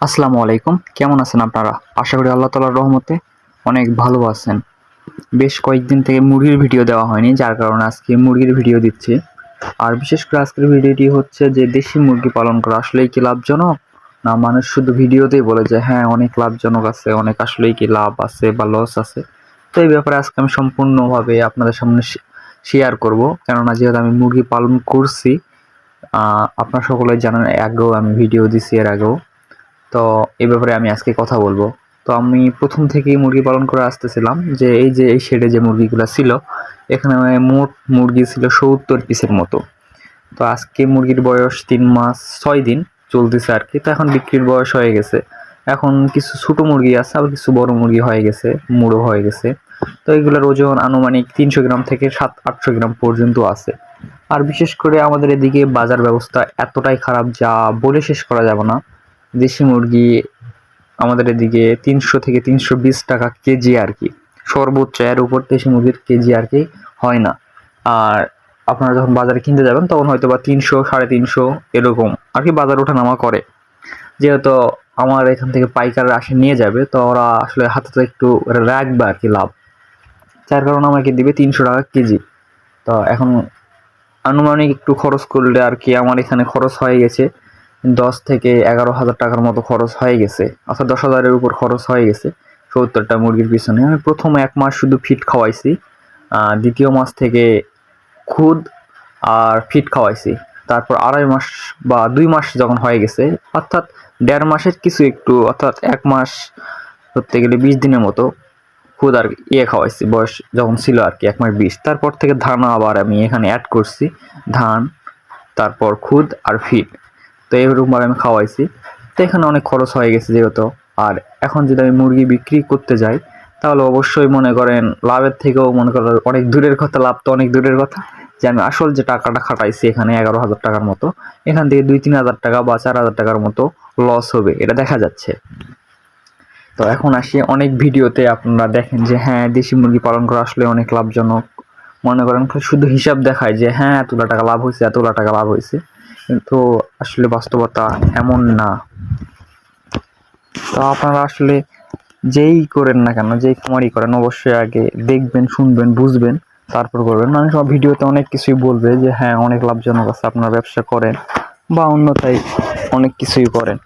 আসসালামু আলাইকুম। কেমন আছেন আপনারা? আশা করি আল্লাহ তালার রহমতে অনেক ভালো আছেন। বেশ কয়েকদিন থেকে মুরগির ভিডিও দেওয়া হয়নি, যার কারণে আজকে মুরগির ভিডিও দিচ্ছি। আর বিশেষ করে আজকের ভিডিওটি হচ্ছে যে দেশি মুরগি পালন করা, আসলেই কি লাভজনক? না, মানুষ শুধু ভিডিওতেই বলে যে হ্যাঁ অনেক লাভজনক আছে, অনেক আসলেই কি লাভ আছে বা লস আছে? তো এই ব্যাপারে আজকে আমি সম্পূর্ণভাবে আপনাদের সামনে শেয়ার করব। কেননা যেহেতু আমি মুরগি পালন করছি আপনার সকলে জানেন আগেও আমি ভিডিও দিছি এর আগেও। তো এই ব্যাপারে আমি আজকে কথা বলব। তো আমি প্রথম থেকেই মুরগি পালন করে আসতেছিলাম যে এই যে এই শেডে যে মুরগিগুলো ছিল, এখানে মোট মুরগি ছিল সত্তর পিসের মতো। তো আজকে মুরগির বয়স তিন মাস ছয় দিন চলতেছে আর কি। তো এখন বিক্রির বয়স হয়ে গেছে। এখন কিছু ছোটো মুরগি আছে, আবার কিছু বড় মুরগি হয়ে গেছে, মুড়ো হয়ে গেছে। তো এগুলোর ওজন আনুমানিক তিনশো গ্রাম থেকে সাত, আটশো গ্রাম পর্যন্ত আছে। আর বিশেষ করে আমাদের এদিকে বাজার ব্যবস্থা এতটাই খারাপ যা বলে শেষ করা যাবে না। দেশি মুরগি আমাদের এদিকে তিনশো থেকে তিনশো বিশ টাকা কেজি আর কি। সর্বোচ্চ এর উপর দেশি মুরগির কেজি আর কি হয় না। আর আপনারা যখন বাজারে কিনতে যাবেন, তখন হয়তো বা তিনশো, সাড়ে তিনশো এরকম আর কি বাজার ওঠানামা করে। যেহেতু আমার এখান থেকে পাইকাররা আসে নিয়ে যাবে, তো ওরা আসলে হাতে তো একটু রাখবে আর কি লাভ। যার কারণে আমাকে দিবে তিনশো টাকা কেজি। তো এখন আনুমানিক একটু খরচ করলে আর কি আমার এখানে খরচ হয়ে গেছে। দশ থেকে এগারো হাজার টাকার মতো খরচ হয়ে গেছে। অর্থাৎ দশ হাজারের উপর খরচ হয়ে গেছে। সত্তরটা মুরগির পিছনে। আমি প্রথম এক মাস শুধু ফিট খাওয়াইছি। দ্বিতীয় মাস থেকে খুদ আর ফিট খাওয়াইছি। তারপর আড়াই মাস বা দুই মাস যখন হয়ে গেছে, অর্থাৎ দেড় মাসের কিছু একটু, অর্থাৎ এক মাস ধরতে গেলে বিশ দিনের মতো খুদ আর ইয়ে খাওয়াইছি, বয়স যখন ছিল আর কি, এক মাস বিশ। তারপর থেকে ধান আবার আমি এখানে অ্যাড করছি। ধান, তারপর খুদ আর ফিট তো এরকমভাবে আমি খাওয়াইছি। তো এখানে অনেক খরচ হয়ে গেছে যেহেতু। আর এখন যদি আমি মুরগি বিক্রি করতে যাই, তাহলে অবশ্যই মনে করেন লাভের থেকেও মনে করেন অনেক দূরের কথা, লাভ তো অনেক দূরের কথা। যে আমি আসল যে টাকাটা খাটাইছি এখানে এগারো হাজার টাকার মতো, এখান থেকে দুই তিন হাজার টাকা বা চার হাজার টাকার মতো লস হবে, এটা দেখা যাচ্ছে। তো এখন আসি অনেক ভিডিওতে আপনারা দেখেন যে হ্যাঁ দেশি মুরগি পালন করা আসলে অনেক লাভজনক। মনে করেন শুধু হিসাব দেখায় যে হ্যাঁ এতগুলো টাকা লাভ হয়েছে, এতগুলো টাকা লাভ হয়েছে। কিন্তু আসলে বাস্তবতা এমন না। তো আপনারা আসলে যেই করেন না কেন, যেই খামারই করেন, অবশ্যই আগে দেখবেন, শুনবেন, বুঝবেন, তারপর করবেন। মানুষ আমার ভিডিওতে অনেক কিছুই বলবে যে হ্যাঁ অনেক লাভজনক আছে, আপনারা ব্যবসা করেন বা অন্যথায় অনেক কিছুই করেন।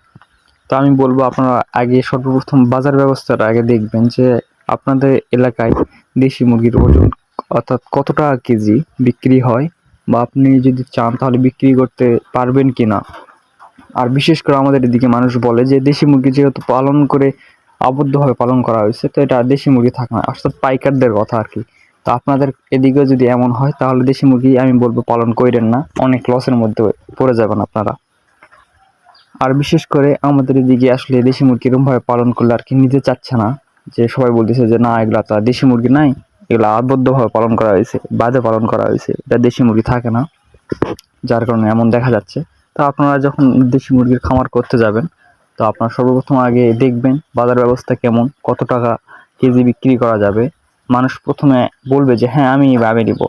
তো আমি বলব, আপনারা আগে সর্বপ্রথম বাজার ব্যবস্থাটা আগে দেখবেন যে, আপনাদের এলাকায় দেশি মুরগির ওজন অর্থাৎ কত টাকা কেজি বিক্রি হয় বা আপনি যদি চান তাহলে বিক্রি করতে পারবেন কি না আর বিশেষ করে আমাদের এদিকে মানুষ বলে যে দেশি মুরগি যেহেতু পালন করে আবদ্ধভাবে পালন করা হয়েছে, তো এটা দেশি মুরগি থাকে না, অর্থাৎ পাইকারদের কথা আর কি। তো আপনাদের এদিকেও যদি এমন হয় তাহলে দেশি মুরগি আমি বলব পালন করেন না, অনেক লসের মধ্যে পড়ে যাবেন আপনারা। আর বিশেষ করে আমাদের এদিকে আসলে দেশি মুরগি এরকমভাবে পালন করলে আর কি নিতে চাচ্ছে না, যে সবাই বলতেছে যে না এগুলা তো দেশি মুরগি নাই। এগুলো আবদ্ধভাবে পালন করা হয়েছে বাদে পালন করা হয়েছে, এটা দেশি মুরগি থাকে না, যার কারণে এমন দেখা যাচ্ছে। তো আপনারা যখন দেশি মুরগির খামার করতে যাবেন, তো আপনারা সর্বপ্রথম আগে দেখবেন বাজার ব্যবস্থা কেমন, কত টাকা কেজি বিক্রি করা যাবে। মানুষ প্রথমে বলবে যে হ্যাঁ আমি আমি নিব।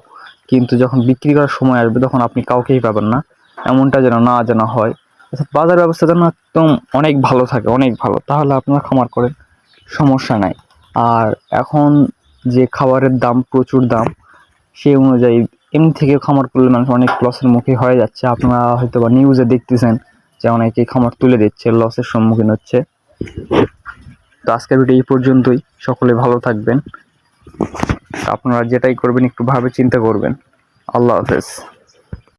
কিন্তু যখন বিক্রি করার সময় আসবে, তখন আপনি কাউকেই পাবেন না। এমনটা যেন না যেন হয়। অর্থাৎ বাজার ব্যবস্থা যেন একদম অনেক ভালো থাকে, অনেক ভালো। তাহলে আপনারা খামার করেন, সমস্যা নাই। আর এখন যে খাবারের দাম, প্রচুর দাম, সেই অনুযায়ী এমনি থেকে খামার করলে মানুষ অনেক লসের মুখে হয়ে যাচ্ছে। আপনারা হয়তো বা নিউজে দেখতেছেন যে অনেকে খামার তুলে দিচ্ছে লসের সম্মুখীন হচ্ছে। তো আজকের ভিডিও এই পর্যন্তই। সকলে ভালো থাকবেন। আপনারা যেটাই করবেন, একটু ভাবে চিন্তা করবেন। আল্লাহ হাফেজ।